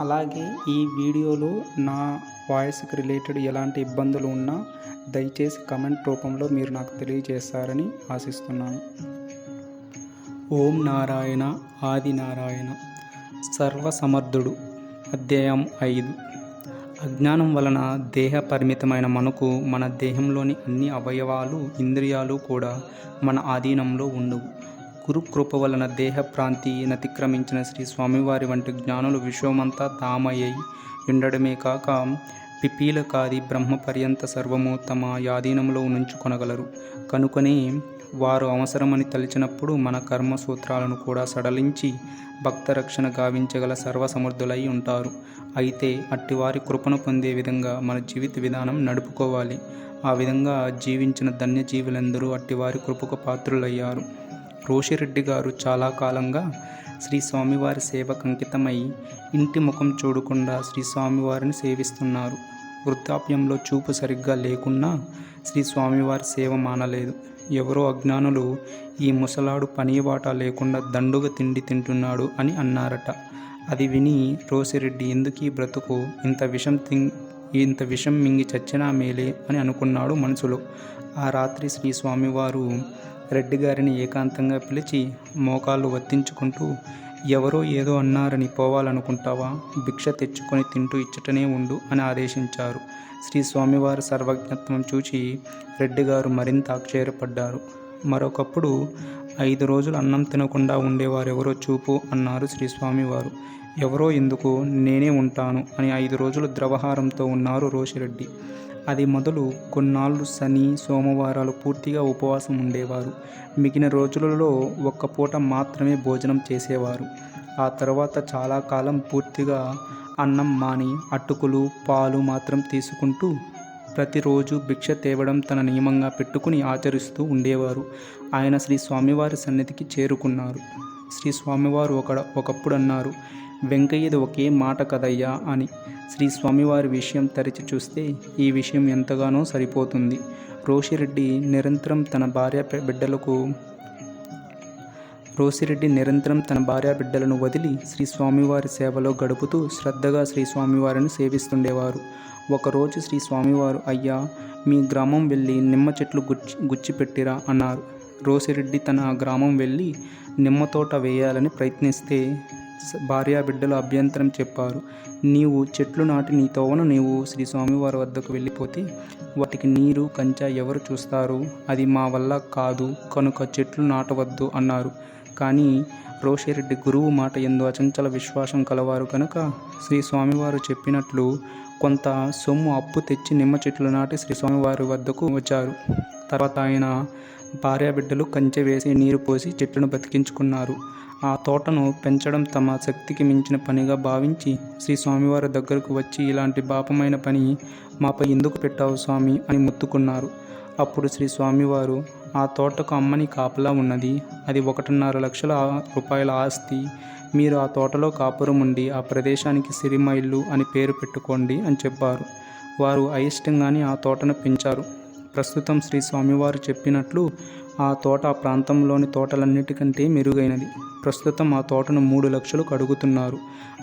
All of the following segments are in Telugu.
అలాగే ఈ వీడియోలో నా వాయిస్కి రిలేటెడ్ ఎలాంటి ఇబ్బందులు ఉన్నా దయచేసి కమెంట్ రూపంలో మీరు నాకు తెలియజేస్తారని ఆశిస్తున్నాను. ఓం నారాయణ ఆది నారాయణ. సర్వసమర్థుడు. అధ్యాయం ఐదు. అజ్ఞానం వలన దేహ పరిమితమైన మనకు మన దేహంలోని అన్ని అవయవాలు ఇంద్రియాలు కూడా మన ఆధీనంలో ఉండవు. గురు కృప వలన దేహ ప్రాంతి నతిక్రమించిన శ్రీ స్వామివారి వంటి జ్ఞానులు విశ్వమంతా తామయ్యి ఉండడమే కాక పిపీలకాది బ్రహ్మ పర్యంత సర్వము తమ యాధీనంలో ఉంచుకొనగలరు కనుకనే వారు అవసరమని తలిచినప్పుడు మన కర్మ సూత్రాలను కూడా సడలించి భక్త రక్షణ గావించగల సర్వసమర్థులై ఉంటారు. అయితే అట్టివారి కృపను పొందే విధంగా మన జీవిత విధానం నడుపుకోవాలి. ఆ విధంగా జీవించిన ధన్యజీవులందరూ అట్టివారి కృపకు పాత్రులయ్యారు. రోషిరెడ్డి గారు చాలా కాలంగా శ్రీ స్వామివారి సేవకు అంకితమై ఇంటి ముఖం చూడకుండా శ్రీ స్వామివారిని సేవిస్తున్నారు. వృద్ధాప్యంలో చూపు సరిగ్గా లేకున్నా శ్రీ స్వామివారి సేవ మానలేదు. ఎవరో అజ్ఞానులు ఈ ముసలాడు పనిబాట లేకుండా దండుగ తిండి తింటున్నాడు అని అన్నారట. అది విని రోసిరెడ్డి ఎందుకు ఈ బ్రతుకు? ఇంత విషం తింగ్ ఇంత విషం మింగి చచ్చినా మేలే అని అనుకున్నాడు మనసులో. ఆ రాత్రి శ్రీ స్వామివారు రెడ్డి గారిని ఏకాంతంగా పిలిచి మోకాళ్ళు వత్తించుకుంటూ ఎవరో ఏదో అన్నారని పోవాలనుకుంటావా? భిక్ష తెచ్చుకొని తింటూ ఇచ్చటనే ఉండు అని ఆదేశించారు. శ్రీ స్వామివారి సర్వజ్ఞత్వం చూచి రెడ్డి గారు మరింత ఆశ్చర్యపడ్డారు. మరొకప్పుడు ఐదు రోజులు అన్నం తినకుండా ఉండేవారెవరో చూపు అన్నారు శ్రీ స్వామివారు. ఎవరో ఎందుకు? నేనే ఉంటాను అని ఐదు రోజులు ద్రవహారంతో ఉన్నారు రోషిరెడ్డి. అది మొదలు కొన్నాళ్ళు శని సోమవారాలు పూర్తిగా ఉపవాసం ఉండేవారు. మిగిలిన రోజులలో ఒక్క పూట మాత్రమే భోజనం చేసేవారు. ఆ తర్వాత చాలా కాలం పూర్తిగా అన్నం మాని అటుకులు పాలు మాత్రం తీసుకుంటూ ప్రతిరోజు భిక్ష తేవడం తన నియమంగా పెట్టుకుని ఆచరిస్తూ ఉండేవారు. ఆయన శ్రీ స్వామివారి సన్నిధికి చేరుకున్నారు. శ్రీ స్వామివారు ఒక ఒకప్పుడు అన్నారు వెంకయ్యది ఒకే మాట కదయ్యా అని శ్రీ స్వామివారి విషయం తరిచి చూస్తే ఈ విషయం ఎంతగానో సరిపోతుంది. రోషిరెడ్డి నిరంతరం తన భార్య బిడ్డలకు రోసిరెడ్డి నిరంతరం తన భార్య బిడ్డలను వదిలి శ్రీ స్వామివారి సేవలో గడుపుతూ శ్రద్ధగా శ్రీ స్వామివారిని సేవిస్తుండేవారు. ఒకరోజు శ్రీ స్వామివారు అయ్యా మీ గ్రామం వెళ్ళి నిమ్మ చెట్లు గుచ్చి గుచ్చిపెట్టిరా అన్నారు. రోసిరెడ్డి తన గ్రామం వెళ్ళి నిమ్మ తోట వేయాలని ప్రయత్నిస్తే భార్యా బిడ్డలు అభ్యంతరం చెప్పారు. నీవు చెట్లు నాటి నీ తోవన నీవు శ్రీ స్వామివారి వద్దకు వెళ్ళిపోతే వాటికి నీరు కంచా ఎవరు చూస్తారు? అది మా వల్ల కాదు కనుక చెట్లు నాటవద్దు అన్నారు. కానీ రోషిరెడ్డి గురువు మాట ఎందు అచంచల విశ్వాసం కలవారు కనుక శ్రీ స్వామివారు చెప్పినట్లు కొంత సొమ్ము అప్పు తెచ్చి నిమ్మ చెట్లు నాటి శ్రీ స్వామివారి వద్దకు వచ్చారు. తర్వాత ఆయన భార్యాబిడ్డలు కంచె వేసి నీరు పోసి చెట్లను బతికించుకున్నారు. ఆ తోటను పెంచడం తమ శక్తికి మించిన పనిగా భావించి శ్రీ స్వామివారి దగ్గరకు వచ్చి ఇలాంటి పాపమైన పని మాపై ఎందుకు పెట్టావు స్వామి అని మొత్తుకున్నారు. అప్పుడు శ్రీ స్వామివారు ఆ తోటకు అమ్మని కాపలా ఉన్నది. అది ఒకటిన్నర లక్షల రూపాయల ఆస్తి. మీరు ఆ తోటలో కాపురం ఉండి ఆ ప్రదేశానికి సిరిమైళ్ళు అని పేరు పెట్టుకోండి అని చెప్పారు. వారు అయిష్టంగానే ఆ తోటను పెంచారు. ప్రస్తుతం శ్రీ స్వామివారు చెప్పినట్లు ఆ తోట ఆ ప్రాంతంలోని తోటలన్నిటికంటే మెరుగైనది. ప్రస్తుతం ఆ తోటను మూడు లక్షలు కడుగుతున్నారు.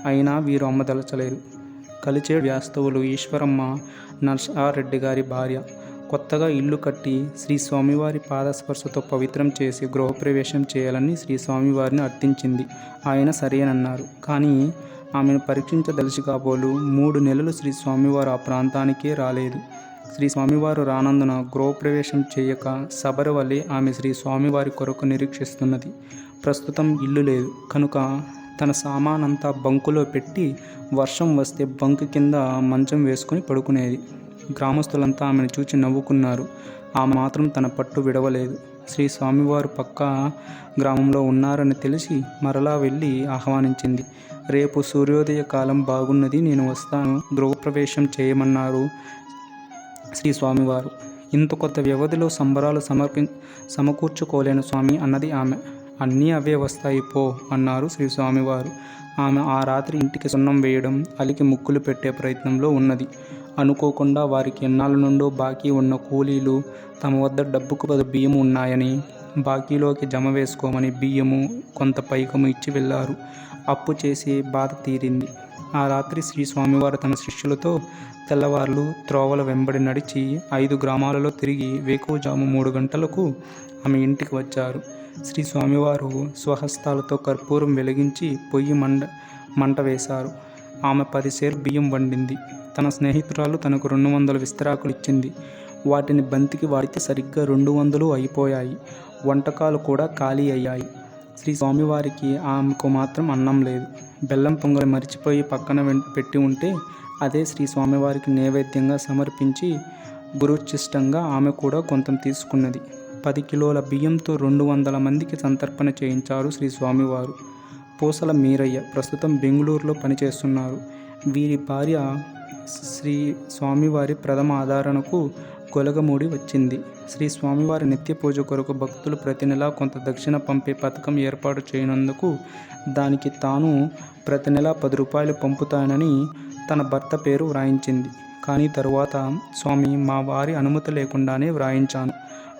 అయినా వీరు అమ్మదలచలేదు. కలిచే వ్యాస్తవులు ఈశ్వరమ్మ నర్సారెడ్డి గారి భార్య. కొత్తగా ఇల్లు కట్టి శ్రీ స్వామివారి పాదస్పర్శతో పవిత్రం చేసి గృహప్రవేశం చేయాలని శ్రీ స్వామివారిని అర్థించింది. ఆయన సరేనన్నారు కానీ ఆమెను పరీక్షించదలిచి కాబోలు మూడు నెలలు శ్రీ స్వామివారు ఆ ప్రాంతానికే రాలేదు. శ్రీ స్వామివారు రానందున గృహప్రవేశం చేయక శబరవల్లి ఆమె శ్రీ స్వామివారి కొరకు నిరీక్షిస్తున్నది. ప్రస్తుతం ఇల్లు లేదు. కనుక తన సామానంతా బంకులో పెట్టి వర్షం వస్తే బంకు కింద మంచం వేసుకుని పడుకునేది. గ్రామస్తులంతా ఆమెను చూచి నవ్వుకున్నారు. ఆమె మాత్రం తన పట్టు విడవలేదు. శ్రీ స్వామివారు పక్క గ్రామంలో ఉన్నారని తెలిసి మరలా వెళ్ళి ఆహ్వానించింది. రేపు సూర్యోదయ కాలం బాగున్నది నేను వస్తాను. గృహప్రవేశం చేయమన్నారు శ్రీ స్వామివారు ఇంత కొత్త వ్యవధిలో సంబరాలు సమర్పి సమకూర్చుకోలేను స్వామి అన్నది ఆమె. అన్నీ అవే వస్తాయి పో అన్నారు శ్రీ స్వామివారు ఆమె ఆ రాత్రి ఇంటికి సున్నం వేయడం అలికి ముక్కులు పెట్టే ప్రయత్నంలో ఉన్నది. అనుకోకుండా వారికి ఎన్నాళ్ళ నుండో బాకీ ఉన్న కూలీలు తమ వద్ద డబ్బుకు బదులు బియ్యం ఉన్నాయని బాకీలోకి జమ వేసుకోమని బియ్యము కొంత పైకము ఇచ్చి వెళ్ళారు. అప్పు చేసి బాధ తీరింది. ఆ రాత్రి శ్రీ స్వామివారు తన శిష్యులతో తెల్లవార్లు త్రోవల వెంబడి నడిచి ఐదు గ్రామాలలో తిరిగి వేకువజాము మూడు గంటలకు ఆమె ఇంటికి వచ్చారు. శ్రీ స్వామివారు స్వహస్తాలతో కర్పూరం వెలిగించి పొయ్యి మండ మంట వేశారు. ఆమె పది సేరు బియ్యం వండింది. తన స్నేహితురాలు తనకు రెండు వందల విస్తరాకులు ఇచ్చింది. వాటిని బంతికి వాడితే సరిగ్గా రెండు వందలు అయిపోయాయి. వంటకాలు కూడా ఖాళీ అయ్యాయి. శ్రీ స్వామివారికి ఆమెకు మాత్రం అన్నం లేదు. బెల్లం పొంగలి మరిచిపోయి పక్కన పెట్టి ఉంటే అదే శ్రీ స్వామివారికి నైవేద్యంగా సమర్పించి గురుచిష్టంగా ఆమె కూడా కొంత తీసుకున్నది. పది కిలోల బియ్యంతో రెండు వందల మందికి సంతర్పణ చేయించారు శ్రీ స్వామివారు. పూసల మీరయ్య ప్రస్తుతం బెంగళూరులో పనిచేస్తున్నారు. వీరి భార్య శ్రీ స్వామివారి ప్రథమ ఆధారణకు గొలగమూడి వచ్చింది. శ్రీ స్వామివారి నిత్య పూజ కొరకు భక్తులు ప్రతి నెలా కొంత దక్షిణ పంపే పథకం ఏర్పాటు చేయనందుకు దానికి తాను ప్రతి నెలా పది రూపాయలు పంపుతానని తన భర్త పేరు వ్రాయించింది. కానీ తరువాత స్వామి మా వారి అనుమతి లేకుండానే వ్రాయించాను.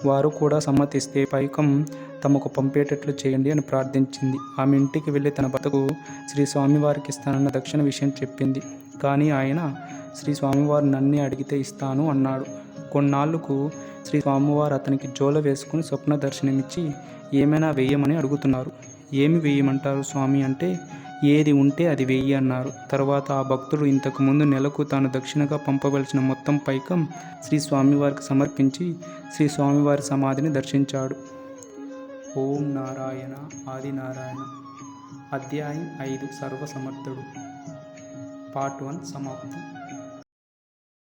వారు కూడా సమ్మతిస్తే పైకం తమకు పంపేటట్లు చేయండి అని ప్రార్థించింది. ఆమె ఇంటికి వెళ్ళి తన భర్తకు శ్రీ స్వామివారికి ఇస్తానన్న దక్షిణ విషయం చెప్పింది. కానీ ఆయన శ్రీ స్వామివారు నన్నే అడిగితే ఇస్తాను అన్నాడు. కొన్నాళ్ళకు శ్రీ స్వామివారు అతనికి జోల వేసుకుని స్వప్న దర్శనమిచ్చి ఏమైనా వేయమని అడుగుతున్నారు. ఏమి వేయమంటారు స్వామి అంటే ఏది ఉంటే అది వెయ్యి అన్నారు. తర్వాత ఆ భక్తుడు ఇంతకు ముందు నెలకు తాను దక్షిణగా పంపవలసిన మొత్తం పైకం శ్రీ స్వామివారికి సమర్పించి శ్రీ స్వామివారి సమాధిని దర్శించాడు. ఓం నారాయణ ఆది నారాయణ అధ్యాయం ఐదు. సర్వసమర్థుడు. Part one. సమాప్తం.